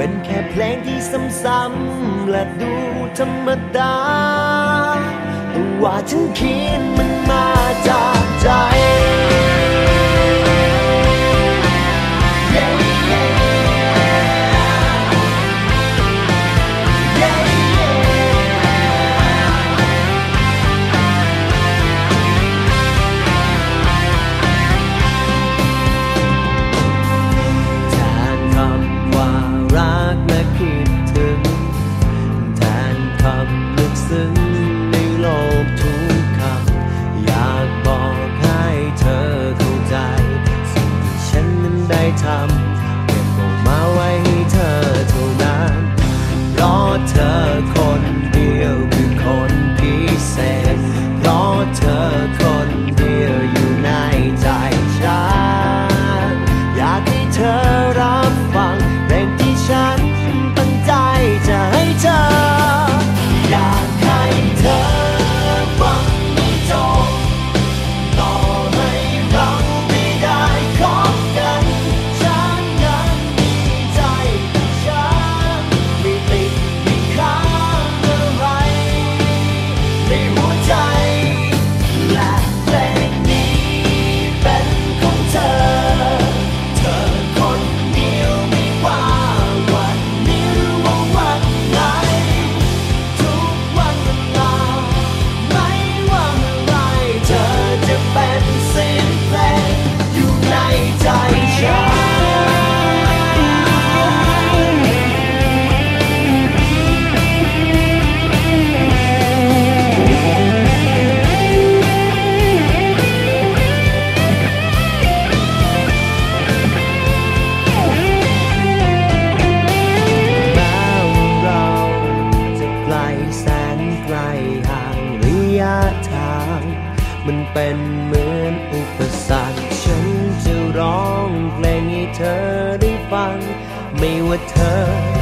เป็นแค่เพลงที่ซ้ำๆและดูธรรมดา แต่ว่าฉันเขียนมันมา เพราะเธอ แสนไกลห่างระยะทาง มันเป็นเหมือนอุปสรรคฉันจะร้องเพลงให้เธอได้ฟัง ไม่ว่าเธอ